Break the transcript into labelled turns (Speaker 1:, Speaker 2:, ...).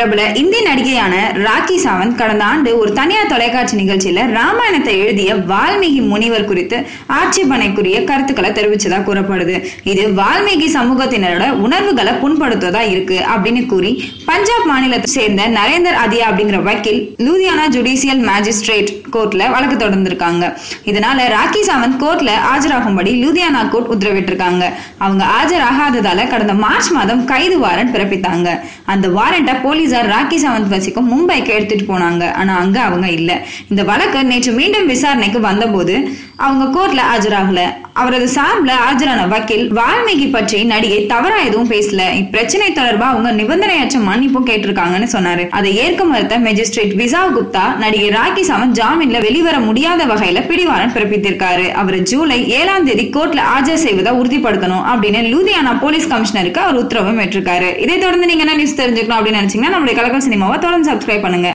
Speaker 1: பிரபல இந்திய நடிகையான ராக்கி சாவந்த் கடந்த ஆண்டு ஒரு தனியார் தொலைக்காட்சி நிகழ்ச்சியில ராமாயணத்தை எழுதிய வால்மீகி முனிவர் குறித்து ஆட்சேபனைக்குரிய கருத்துக்களை தெரிவிச்சதா கூறப்படுது. இது வால்மீகி சமூகத்தினரோட உணர்வுகளை புண்படுத்துவதா இருக்கு அப்படின்னு கூறி பஞ்சாப் மாநிலத்தை சேர்ந்த நரேந்தர் அதியா அப்படிங்கிற வக்கீல் லூதியானா ஜுடிஷியல் மேஜிஸ்ட்ரேட் கோர்ட்ல வழக்கு தொடர்ந்திருக்காங்க. இதனால ராக்கி சாவந்த் கோர்ட்ல ஆஜராகும்படி லூதியானா கோர்ட் உத்தரவிட்டிருக்காங்க. அவங்க ஆஜராகாததால கடந்த மார்ச் மாதம் கைது வாரண்ட் பிறப்பித்தாங்க. அந்த வாரண்ட போலீசார் ராக்கி சாவந்த் வசிக்கும் மும்பைக்கு எடுத்துட்டு போனாங்க. ஆனா அங்க அவங்க இல்ல. இந்த வழக்கு நேற்று மீண்டும் விசாரணைக்கு வந்தபோது அவங்க கோர்ட்ல ஆஜராகல. அவரது சார்பில் ஆஜரான வக்கீல் வால்மீகி பற்றி நடிகை தவறா எதுவும் பேசல. இப்பிரச்சனை தொடர்பா அவங்க நிபந்தனையற்ற மன்னிப்பும் கேட்டிருக்காங்கன்னு சொன்னாரு. அதை ஏற்க மறுத்த மெஜிஸ்ட்ரேட் விசா குப்தா நடிகை ராக்கி சாவந்த் ஜாமீன்ல வெளிவர முடியாத வகையில பிடிவாரன் பிறப்பித்திருக்காரு. அவர் ஜூலை ஏழாம் தேதி கோர்ட்ல ஆஜர் செய்வதை உறுதிப்படுத்தணும் அப்படின்னு லூதியானா போலீஸ் கமிஷனருக்கு அவர் உத்தரவும் ஏற்றிருக்காரு. இதை தொடர்ந்து நீங்க என்ன நியூஸ் தெரிஞ்சுக்கணும் அப்படின்னு நினைச்சீங்கன்னா நம்மளுடைய கலக்கல் சினிமாவை தொடர்ந்து சப்ஸ்கிரைப் பண்ணுங்க.